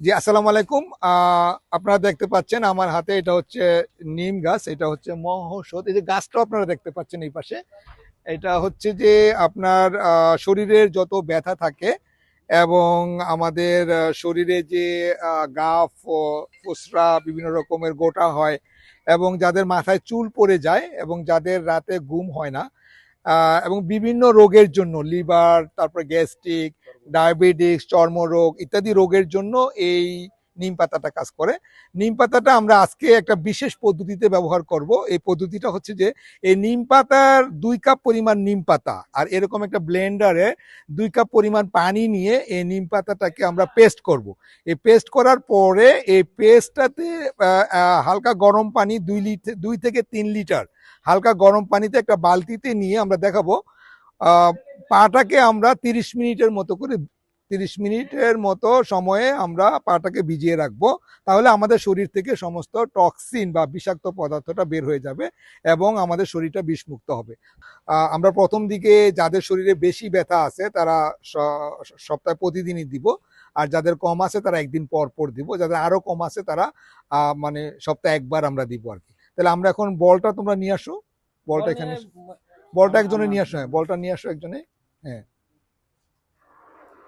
জি, আসসালামু আলাইকুম। আপনারা দেখতে পাচ্ছেন আমার হাতে এটা হচ্ছে নিম গাছ, এটা হচ্ছে মহৌষধ। এই যে গাছটাও আপনারা দেখতে পাচ্ছেন এই পাশে। এটা হচ্ছে যে আপনার শরীরের যত ব্যথা থাকে এবং আমাদের শরীরে যে গাফ ফুসরা বিভিন্ন রকমের গোটা হয় এবং যাদের মাথায় চুল পড়ে যায় এবং যাদের রাতে ঘুম হয় না এবং বিভিন্ন রোগের জন্য লিভার তারপর গ্যাস্ট্রিক ডায়াবেটিস চর্মরোগ ইত্যাদি রোগের জন্য এই নিম পাতাটা কাজ করে। নিম পাতাটা আমরা আজকে একটা বিশেষ পদ্ধতিতে ব্যবহার করব। এই পদ্ধতিটা হচ্ছে যে এই নিম পাতার দুই কাপ পরিমাণ নিম পাতা আর এরকম একটা ব্লেন্ডারে দুই কাপ পরিমাণ পানি নিয়ে এই নিম পাতাটাকে আমরা পেস্ট করব। এই পেস্ট করার পরে এই পেস্টটাতে হালকা গরম পানি দুই লিটার দুই থেকে তিন লিটার হালকা গরম পানিতে একটা বালতিতে নিয়ে আমরা দেখাবো। পাটাকে আমরা তিরিশ মিনিটের মতো করে, তিরিশ মিনিটের মতো সময়ে আমরা পাটাকে ভিজিয়ে রাখব। তাহলে আমাদের শরীর থেকে সমস্ত টক্সিন বা বিষাক্ত পদার্থটা বের হয়ে যাবে এবং আমাদের শরীরটা বিষমুক্ত হবে। আমরা প্রথম দিকে যাদের শরীরে বেশি ব্যথা আছে, তারা সপ্তাহে প্রতিদিনই দিব। আর যাদের কম আছে, তারা একদিন পর পর দিব। যাদের আরও কম আছে, তারা মানে সপ্তাহে একবার আমরা দিব আর কি। তাহলে আমরা এখন বলটা তোমরা নিয়ে আসো। বলটা এখানে বলটা একজনে নিয়ে আসো হ্যাঁ বলটা নিয়ে আসো একজনে হ্যাঁ।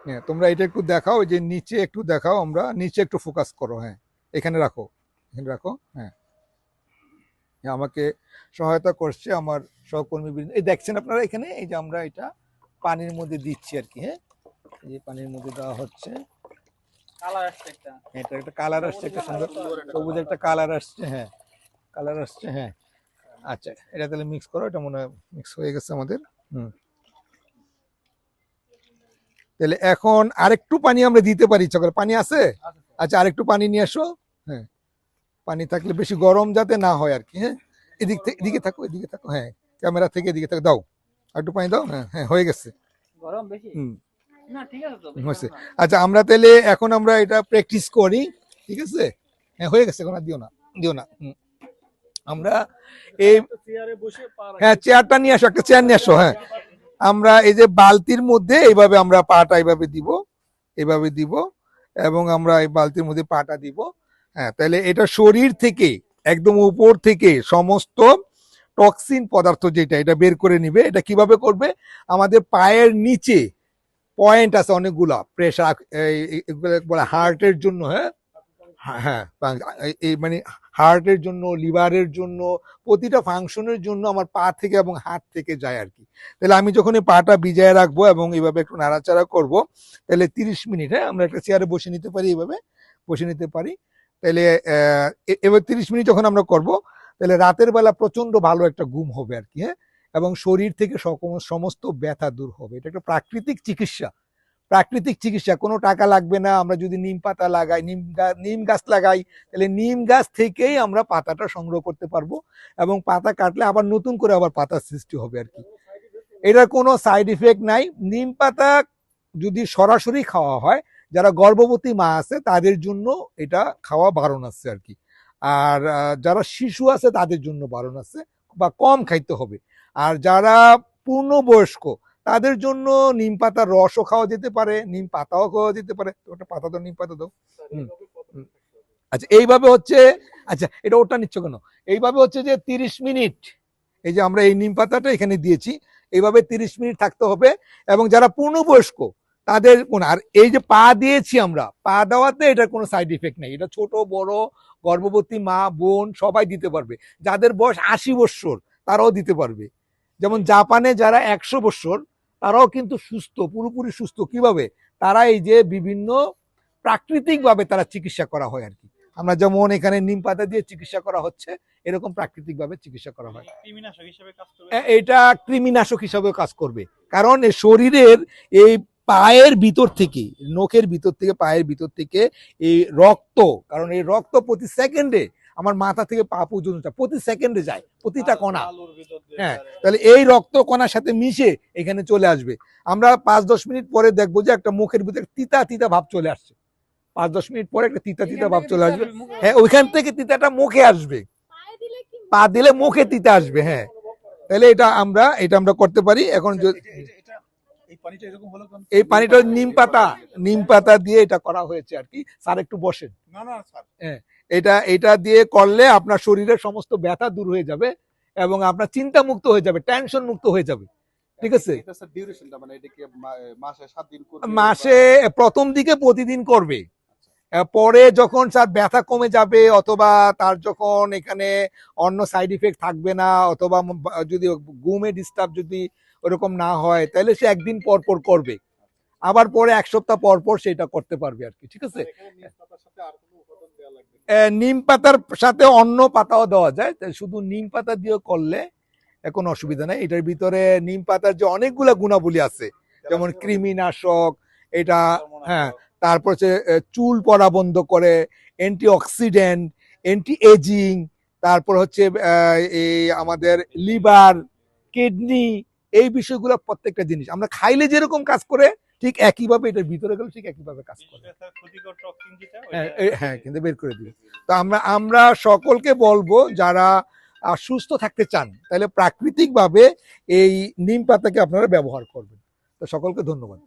হ্যাঁ তোমরা এটা একটু দেখাও যে নিচে একটু দেখাও আমরা নিচে একটু ফোকাস করো হ্যাঁ এখানে রাখো এখানে রাখো হ্যাঁ। হ্যাঁ, আমাকে সহায়তা করছে আমার সহকর্মী এই দেখছেন আপনারা এখানে এই যে আমরা এটা পানির মধ্যে দিচ্ছি আর কি হ্যাঁ। এই যে পানির মধ্যে দেওয়া হচ্ছে। কালার আসছে একটা। এটা একটা কালার আসছে একটা সুন্দর সবুজ একটা কালার আসছে হ্যাঁ। কালার আসছে। হ্যাঁ। আচ্ছা এটা তাহলে মিক্স করো এটা মনে হয় মিক্স হয়ে গেছে আমাদের। হুম। তাহলে এখন আরেকটু পানি আমরা দিতে পারি ইচ্ছা করে পানি আছে? আচ্ছা আরেকটু পানি নিয়ে আসো। হ্যাঁ। পানি থাকলে বেশি গরম যাতে না হয় আর কি হ্যাঁ। এদিক থেকে এদিকে থাকো এদিকে থাকো হ্যাঁ। ক্যামেরা থেকে এদিকে থাকো দাও। আর একটু পানি দাও হ্যাঁ হ্যাঁ হয়ে গেছে। গরম বেশি? হুম। না ঠিক আছে তো হয়েছে। আচ্ছা আমরা তাহলে এখন আমরা এটা প্র্যাকটিস করি ঠিক আছে? হ্যাঁ হয়ে গেছে এখন আর দিও না দিও না হুম। আমরা এই হ্যাঁ চেয়ারটা নিয়ে আসো একটা চেয়ার নিয়ে আসো হ্যাঁ। আমরা এই যে বালতির মধ্যে এইভাবে আমরা পাটা এইভাবে দিব এইভাবে দিব এবং আমরা এই বালতির মধ্যে পাটা দিব হ্যাঁ। তাহলে এটা শরীর থেকে একদম উপর থেকে সমস্ত টক্সিন পদার্থ যেটা এটা বের করে নিবে। এটা কীভাবে করবে? আমাদের পায়ের নিচে পয়েন্ট আছে অনেকগুলা প্রেশার এগুলো হার্টের জন্য হ্যাঁ। হ্যাঁ, হ্যাঁ এই মানে হার্টের জন্য, লিভারের জন্য, প্রতিটা ফাংশনের জন্য আমার পা থেকে এবং হাত থেকে যায় আর কি। তাহলে আমি যখন এই পাটা ভিজায় রাখব এবং এইভাবে একটু নাড়াচাড়া করব, তাহলে তিরিশ মিনিট হ্যাঁ আমরা একটা চেয়ারে বসে নিতে পারি এইভাবে বসে নিতে পারি। তাহলে এবার তিরিশ মিনিট যখন আমরা করব, তাহলে রাতের বেলা প্রচণ্ড ভালো একটা ঘুম হবে আর কি হ্যাঁ এবং শরীর থেকে সমস্ত ব্যথা দূর হবে। এটা একটা প্রাকৃতিক চিকিৎসা। প্রাকৃতিক চিকিৎসা, কোনো টাকা লাগবে না, আমরা যদি নিম পাতা লাগাই, নিম নিম গাছ লাগাই, তাহলে নিম গাছ থেকেই আমরা পাতাটা সংগ্রহ করতে পারব এবং পাতা কাটলে আবার নতুন করে আবার পাতা সৃষ্টি হবে আর কি। এটার কোনো সাইড ইফেক্ট নাই। নিম পাতা যদি সরাসরি খাওয়া হয়, যারা গর্ভবতী মা আছে, তাদের জন্য এটা খাওয়া বারণ আছে আর কি। আর যারা শিশু আছে, তাদের জন্য বারণ আছে বা কম খাইতে হবে। আর যারা পূর্ণবয়স্ক তাদের জন্য নিম পাতার রসও খাওয়া যেতে পারে নিম পাতাও খাওয়া যেতে পারে। তো ওটা পাতা দাও নিম পাতা দাও। আচ্ছা এইভাবে হচ্ছে আচ্ছা এটা ওটা নিচ্ছ কেন? এইভাবে হচ্ছে যে তিরিশ মিনিট এই যে আমরা এই নিম পাতাটা এখানে দিয়েছি এইভাবে তিরিশ মিনিট থাকতে হবে। এবং যারা পূর্ণবয়স্ক তাদের কোন আর এই যে পা দিয়েছি আমরা পা দেওয়াতে এটার কোনো সাইড ইফেক্ট নেই। এটা ছোট বড় গর্ভবতী মা বোন সবাই দিতে পারবে। যাদের বয়স আশি বৎসর তারাও দিতে পারবে। যেমন জাপানে যারা একশো বৎসর তারাও কিন্তু সুস্থ পুরোপুরি সুস্থ। কীভাবে? তারা এই যে বিভিন্ন প্রাকৃতিকভাবে তারা চিকিৎসা করা হয় আর কি। আমরা যেমন এখানে নিম পাতা দিয়ে চিকিৎসা করা হচ্ছে এরকম প্রাকৃতিকভাবে চিকিৎসা করা হয়। হিসেবে এটা কৃমিনাশক হিসাবেও কাজ করবে। কারণ এই শরীরের এই পায়ের ভিতর থেকে নখের ভিতর থেকে পায়ের ভিতর থেকে এই রক্ত কারণ এই রক্ত প্রতি সেকেন্ডে আমার মাথা থেকে পা পর্যন্ত প্রতি সেকেন্ডে যায় প্রতিটা কণা। হ্যাঁ, তাহলে এই রক্ত কণার সাথে মিশে এখানে চলে আসবে। আমরা পাঁচ দশ মিনিট পরে দেখব যে একটা মুখের ভিতরে তিতা তিতা ভাব চলে আসছে। পাঁচ দশ মিনিট পরে একটা তিতা তিতা ভাব চলে আসবে। হ্যাঁ ওইখান থেকে তিতাটা মুখে আসবে। পা দিলে মুখে তিতা আসবে হ্যাঁ। তাহলে এটা আমরা এটা আমরা করতে পারি। এখন যদি এই পানিটা এরকম হলো কেন? এই পানিটা নিম পাতা নিম পাতা দিয়ে এটা করা হয়েছে আর কি। স্যার একটু বসেন। না না স্যার। এটা এটা দিয়ে করলে আপনার শরীরের সমস্ত ব্যথা দূর হয়ে যাবে এবং আপনার চিন্তা মুক্ত হয়ে যাবে টেনশন মুক্ত হয়ে যাবে। ঠিক আছে? মানে মাসে প্রথম দিকে প্রতিদিন করবে। পরে যখন স্যার ব্যথা কমে যাবে অথবা তার যখন এখানে অন্য সাইড ইফেক্ট থাকবে না অথবা যদি ঘুমে ডিস্টার্ব যদি ওরকম না হয় তাহলে সে একদিন পর পর করবে। আবার পরে এক সপ্তাহ পর পর সেটা করতে পারবে আর কি ঠিক আছে? নিম পাতার সাথে অন্য পাতাও দেওয়া যায় শুধু নিম পাতা দিয়ে করলে কোনো অসুবিধা নাই। এটার ভিতরে নিম পাতার যে অনেকগুলা গুণাবলী আছে যেমন কৃমিনাশক এটা হ্যাঁ তারপর হচ্ছে চুল পড়া বন্ধ করে অ্যান্টি অক্সিডেন্ট অ্যান্টি এজিং তারপর হচ্ছে এই আমাদের লিভার কিডনি এই বিষয়গুলো প্রত্যেকটা জিনিস। আমরা খাইলে যেরকম কাজ করে ঠিক একইভাবে এটার ভিতরে গেলে ঠিক একইভাবে কাজ করে। হ্যাঁ হ্যাঁ কিন্তু বের করে দিবে। তো আমরা আমরা সকলকে বলব যারা সুস্থ থাকতে চান তাহলে প্রাকৃতিকভাবে এই নিম পাতাকে আপনারা ব্যবহার করবেন। তো সকলকে ধন্যবাদ।